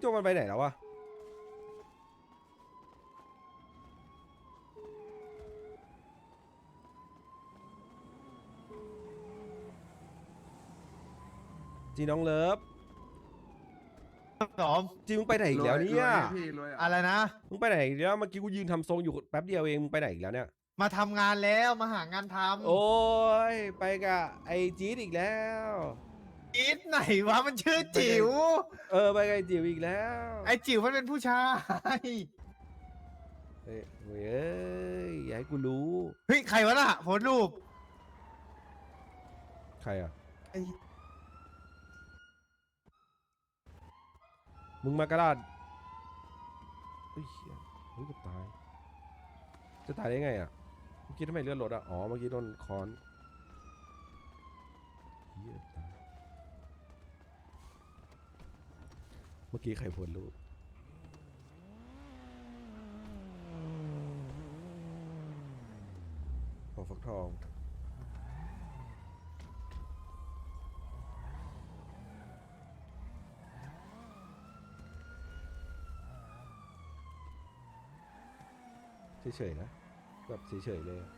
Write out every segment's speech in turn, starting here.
โจมันไปไหนแล้ววะจีน้องเลิฟสมจีมึงไปไหนอีกแล้วเนี่ย รวพี่รวยอะอะไรนะ มึงไปไหนอีกแล้วเมื่อกี้กูยืนทำทรงอยู่แป๊บเดียวเอง มึงไปไหนอีกแล้วเนี่ย มาทำงานแล้วมาหางานทำโอ้ย ไปกับไอจี๊ดอีกแล้ว คิดไหนวะมันชื่อจิ๋วเออไปกับไอจิ๋วอีกแล้วไอ้จิ๋วมันเป็นผู้ชายเฮ้ยเว้ยอย่าให้กูรู้ เฮ้ยใครวะน่ะโพสต์รูปใครอะ ไอ้มึงมากระดาษเฮ้ยเหี้ยเฮ้ยเกับตาย จะตายได้ไงอะเมื่อกี้ทำไมเลือดลดอะ อ๋อ เมื่อกี้โดนค้อนเหี้ยตาย เมื่อกี้ใครโพสรูปขอฟักทอง เฉยๆนะ แบบเฉยๆเลย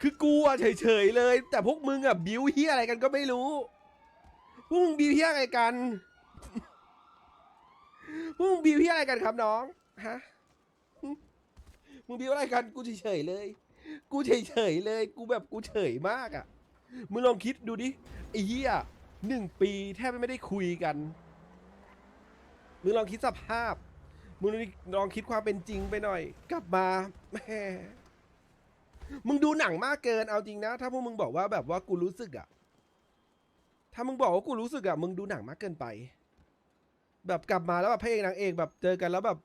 คือกูอะเฉยๆเลย แต่พวกมึงอะบิวเฮียอะไรกันก็ไม่รู้พวกมึงบิวเฮียอะไรกันพวกมึงบิวเฮียอะไรกันครับน้องฮะมึงบิวอะไรกันกูเฉยๆเลย กูเฉยๆเลย กูแบบกูเฉยมากอะ่ะมึงลองคิดดูดิไอ้เหี้ยหนึ่งปีแทบไม่ได้คุยกันมึงลองคิดสภาพมึงลองคิดความเป็นจริงไปหน่อย กลับมาแหม มึงดูหนังมากเกินเอาจริงนะ ถ้าพวกมึงบอกว่าแบบว่ากูรู้สึกอะถ้ามึงบอกว่ากูรู้สึกอะมึงดูหนังมากเกินไป แบบกลับมาแล้วแบบพระเอกนางเอกแบบเจอกันแล้วแบบ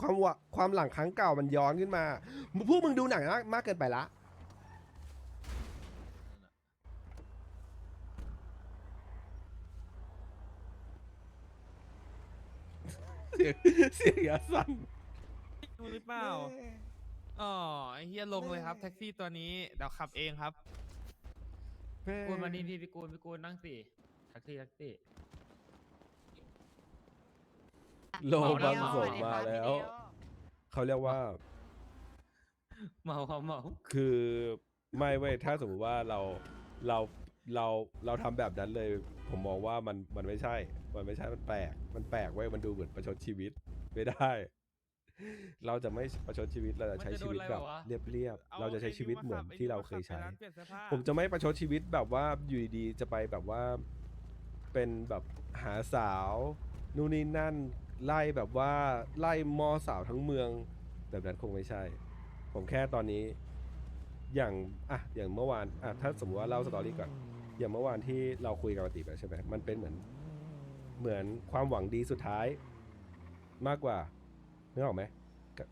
ความวะความหลังครั้งเก่ามันย้อนขึ้นมาพวกมึงดูหนังมากมากเกินไปละเสียงเสียงยาสั่น ดูหรือเปล่า อ๋อไอ้เฮียลงเลยครับแท็กซี่ตัวนี้เดี๋ยวขับเองครับ กูนมานี่พี่พี่กูนพี่กูนนั่งสิแท็กซี่แท็กซี่ โลบังสมมาแล้ว เขาเรียกว่า เมาเขาเมาคือไม่เว้ยถ้าสมมติว่าเราเราเราเราทำแบบนั้นเลย ผมมองว่ามันมันไม่ใช่ มันไม่ใช่มันแปลก มันแปลกเว้ยมันดูเหมือนประชดชีวิตไม่ได้ เราจะไม่ประชดชีวิตเราจะใช้ชีวิตแบบเรียบๆ เราจะใช้ชีวิตเหมือนที่เราเคยใช้ ผมจะไม่ประชดชีวิตแบบว่าอยู่ดีๆจะไปแบบว่าเป็นแบบหาสาวนู่นนี่นั่นไล่แบบว่าไล่มอสาวทั้งเมืองแบบนั้นคงไม่ใช่ ผมแค่ตอนนี้ อย่างอะอย่างเมื่อวานอะถ้าสมมติว่าเล่าสตอรี่ก่อนอย่างเมื่อวานที่เราคุยกับปฏิไปใช่ไหมมันเป็นเหมือนเหมือนความหวังดีสุดท้ายมากกว่า นึกออกไหม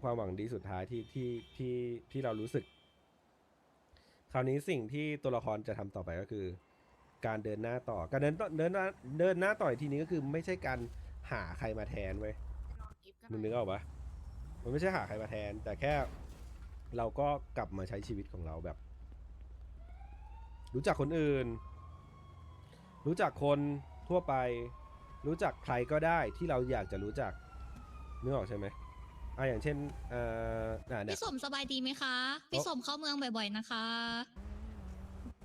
ความหวังดีสุดท้ายที่ที่ที่ที่เรารู้สึก คราวนี้สิ่งที่ตัวละครจะทำต่อไปก็คือ การเดินหน้าต่อ การเดินต่อเดินหน้าเดินหน้าต่ออีกทีนี้ก็คือไม่ใช่การหาใครมาแทนเว้ยมึงนึกออกปะมันไม่ใช่หาใครมาแทน แต่แค่เราก็กลับมาใช้ชีวิตของเราแบบ รู้จักคนอื่น รู้จักคนทั่วไป รู้จักใครก็ได้ที่เราอยากจะรู้จักนึกออกใช่ไหม อะอย่างเช่นเอ่ออะเนี่ย พี่สมสบายดีไหมคะ พี่สมเข้าเมืองบ่อยๆนะคะ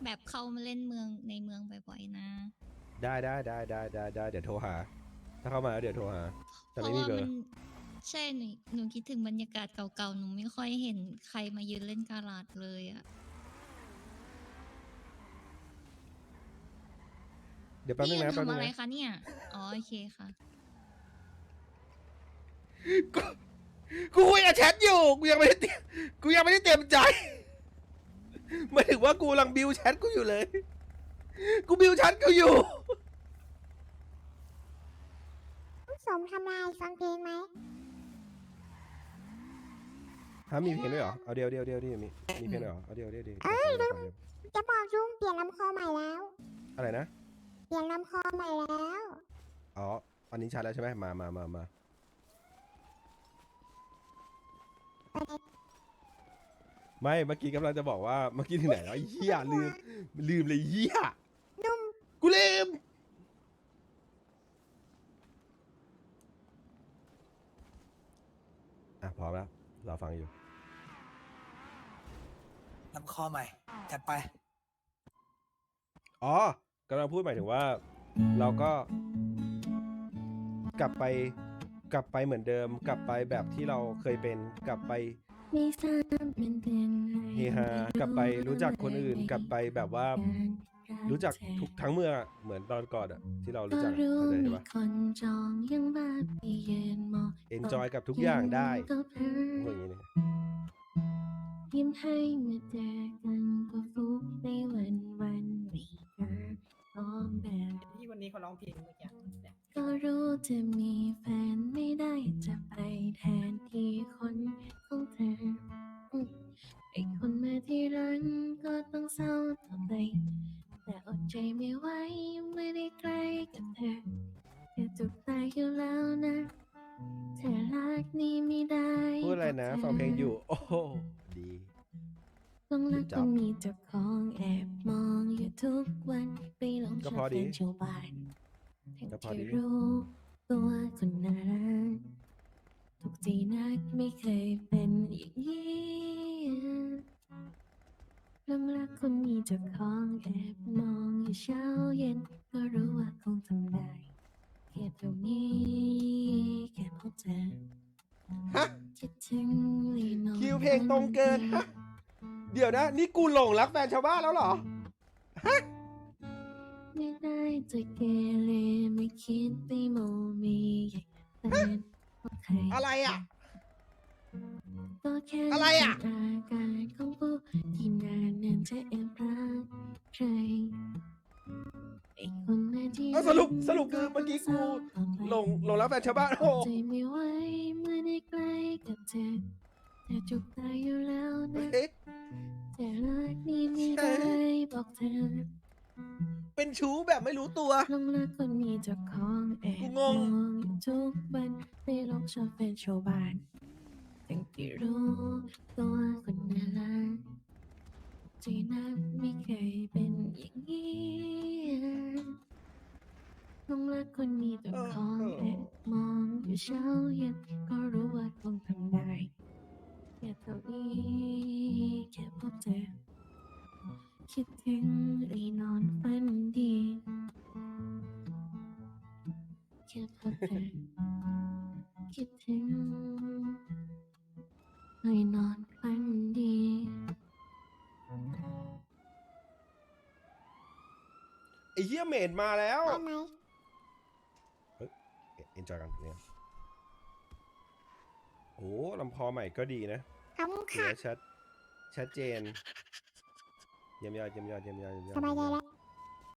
แบบเข้ามาเล่นเมืองในเมืองบ่อยๆนะ ได้ได้ได้ได้ได้ได้เดี๋ยวโทรหา ถ้าเข้ามาแล้วเดี๋ยวโทรหา แต่เพไม่ราะมีว่าเบอมันร์ใช่หนูหนูคิดถึงบรรยากาศเก่าๆ หนูไม่ค่อยเห็นใครมายืนเล่นการาดเลยอะเดี๋ยวแป๊บนึนี่งยันะแป๊บทำนึงอะไรนะคะเนี่ย อ๋อโอเคค่ะ กูคุยกับแชทอยู่ กูยังไม่ได้เตรียมกูยังไม่ได้เตรียมใจหมายถึงว่ากูกำลังบิวแชทกูอยู่เลย กูบิวแชทกูอยู่ สมทำลายฟังเพลงไหมฮะมีเพลงด้วยเหรอ เอาเดียวเดียวเดียวดิมีมีเพลงด้วยเหรอ เอาเดียวเดียวดิเอ้ยลุงจะบอกลุงเปลี่ยนลำคอใหม่แล้ว อะไรนะ เปลี่ยนลำคอใหม่แล้ว อ๋อ อันนี้ชัดแล้วใช่ไหมมามามามา ไม่เมื่อกี้กำลังจะบอกว่าเมื่อกี้ถึงไหนแล้วไอ้เหี้ยลืมลืมเลยเหี้ยกูลืมอะพร้อมแล้วเราฟังอยู่ ลำคอใหม่ จัดไป อ๋อกำลังพูดหมายถึงว่า เราก็ กลับไป กลับไปเหมือนเดิม กลับไปแบบที่เราเคยเป็น กลับไปไม่ทราบมันเป็นอะไรเฮฮากลับไปรู้จักคนอื่น กลับไปแบบว่า รู้จักทุกทั้งเมืองอะเหมือนตอนก่อนอะที่เรารู้จักอะรู้เข้าใจมีปะคนจองยังบ้าไปยืนมองเอนจอยกับทุกอย่างได้ก็เพลิพวกนอย่างนี้เลยยิ้มให้เมื่อเจอกันก็ฟุกในวันวันไม่เกินพร้อมแบบที่วันนี้เขาร้องเพลงเมื่อกี้เนี่ย ก็รู้จะมีแฟนไม่ได้จะไปแทนที่คนของเธออืมไอคนมาที่รันก็ต้องเศร้าต่อไป แต่อดใจไม่ไหวไม่ได้ใกล้กับเธอเธอจุกตายอยู่แล้วนะเธอรักนี่ไม่ได้พูดอะไรนะฟังเพลงอยู่ โอ้โหดี ต้องรักจัต้อบงมีเจ้าของแอบมองอยู่ทุกวันไปหลงก็ชพออบดีเป็นชาวบ้าน ทั้งก็พอที่รู้ตัวคนน่ารักทุกทีนักไม่เคยเป็นอย่างนี้ลงรักคนมีเจ้าของแอบมองอยู่เช้าเย็น ก็รู้ว่าคงทำได้แค่ตรงนี้แค่พบเธอฮะ คิดถึงลยนอนคิวเพลงตรงเกินฮะ เดี๋ยวนะ นี่กูหลงรักแฟนชาวบ้านแล้วเหรอ ไม่ได้จะเกเรไม่คิดไปโมมีแฟนของใครอะไรอะ ก็แค่อะไรอะจินอาการของผู้ที่นานนานจะแอบรักใครไอ้คนนั้นที่เอ้าสรุปสรุปคือเมื่อกี้กู หลงหลงรักแฟนชาวบ้านโอ้ใจไม่ไหวเมื่อได้ใกล้กับเธอแต่จุกตายอยู่แล้วนะ เอ๊ะแต่รักนี่ไม่ได้บอกเธอ เป็นชู้แบบไม่รู้ตัว ลงรักคนมีเจ้าของแอบกูมงองง อยู่ทุกวันไม่ลงชอบเป็นชาวบ้านตั้งที่รู้ตัวคนน่ารักใจนักไม่เคยเป็นอย่างนี้ลงรักคนมีเจ้าของแอบมองอยู่เช้า ค่พบเธอคิดถึงเลยนอนฝันดี ไอ้เหี้ยเมดมาแล้วเอาไหมเอนจอยกันเนี่ยโอ้ลำคอใหม่ก็ดีนะขอบคุณเสีค่ะยชัดชัดเจนเยี่ยมยอดเยี่ยมยอดเยี่ยมยอดเยี่ยมยอดสบายใจแล้ว